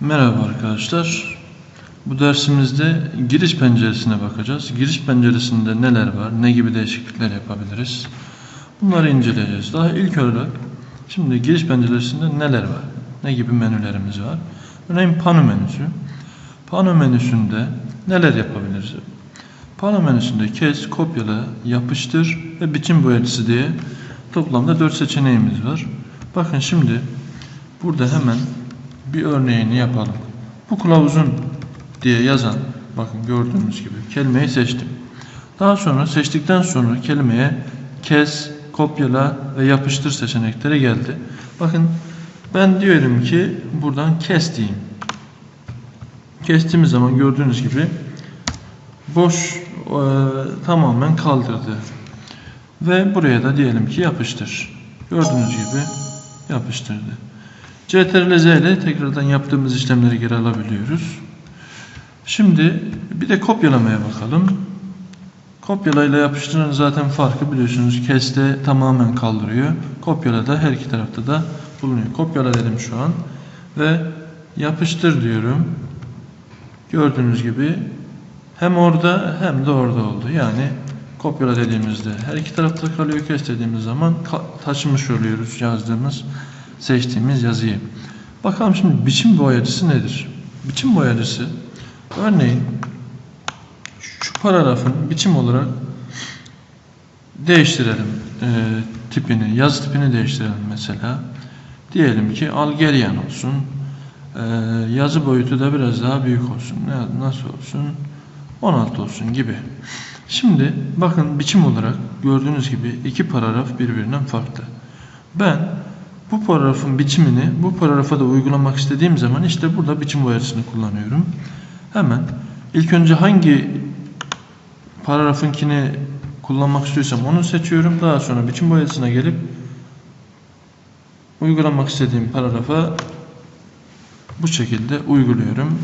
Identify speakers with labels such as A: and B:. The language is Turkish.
A: Merhaba arkadaşlar. Bu dersimizde giriş penceresine bakacağız. Giriş penceresinde neler var, ne gibi değişiklikler yapabiliriz? Bunları inceleyeceğiz. Daha ilk olarak şimdi giriş penceresinde neler var? Ne gibi menülerimiz var? Örneğin pano menüsü. Pano menüsünde neler yapabiliriz? Pano menüsünde kes, kopyala, yapıştır ve biçim boyacısı diye toplamda 4 seçeneğimiz var. Bakın şimdi burada hemen bir örneğini yapalım. Bu kılavuzun diye yazan bakın gördüğünüz gibi kelimeyi seçtim. Daha sonra seçtikten sonra kelimeye kes, kopyala ve yapıştır seçenekleri geldi. Bakın ben diyorum ki buradan kes diyeyim. Kestiğimiz zaman gördüğünüz gibi boş e, tamamen kaldırdı. Ve buraya da diyelim ki yapıştır. Gördüğünüz gibi yapıştırdı. CTRL Z ile tekrardan yaptığımız işlemleri geri alabiliyoruz. Şimdi bir de kopyalamaya bakalım. Kopyalayla yapıştıran zaten farkı biliyorsunuz. Keste tamamen kaldırıyor. Kopyala da her iki tarafta da bulunuyor. Kopyala dedim şu an. Ve yapıştır diyorum. Gördüğünüz gibi hem orada hem de orada oldu. Yani kopyala dediğimizde her iki tarafta kalıyor. Kes dediğimiz zaman taşımış oluyoruz yazdığımız seçtiğimiz yazıyı. Bakalım şimdi biçim boyacısı nedir? Biçim boyacısı örneğin şu paragrafın biçim olarak değiştirelim e, tipini, yazı tipini değiştirelim mesela. Diyelim ki Algerian olsun. E, yazı boyutu da biraz daha büyük olsun. Ne, nasıl olsun? 16 olsun gibi. Şimdi bakın biçim olarak gördüğünüz gibi iki paragraf birbirinden farklı. Ben bu paragrafın biçimini bu paragrafa da uygulamak istediğim zaman işte burada biçim boyacısını kullanıyorum. Hemen ilk önce hangi paragrafınkini kullanmak istiyorsam onu seçiyorum. Daha sonra biçim boyacısına gelip uygulamak istediğim paragrafa bu şekilde uyguluyorum.